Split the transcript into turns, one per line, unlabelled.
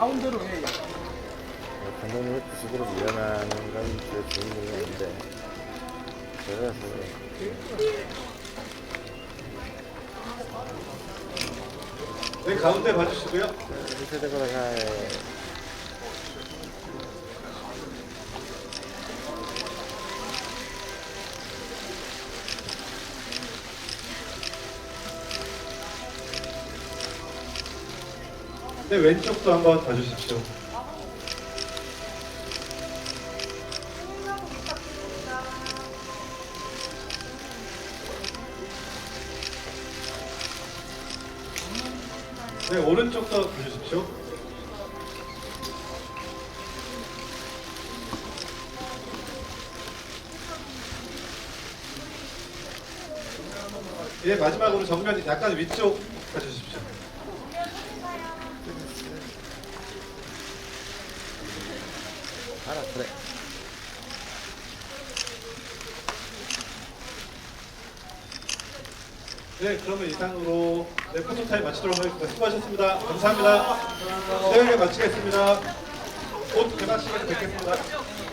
가운데로 해.
감독님이 주식으로 밀어나는 건제 일이 아닌데 그래서
네, 가운데 봐주시고요.
세대가 잘
네, 왼쪽도 한번 봐주십시오. 네, 오른쪽도 봐주십시오. 예, 마지막으로 정면 약간 위쪽 봐주십시오.
알아 그래
네, 그러면 이상으로 네, 포토타임 마치도록 하겠습니다. 수고하셨습니다. 감사합니다. 네, 마치겠습니다. 곧 시간에 뵙겠습니다.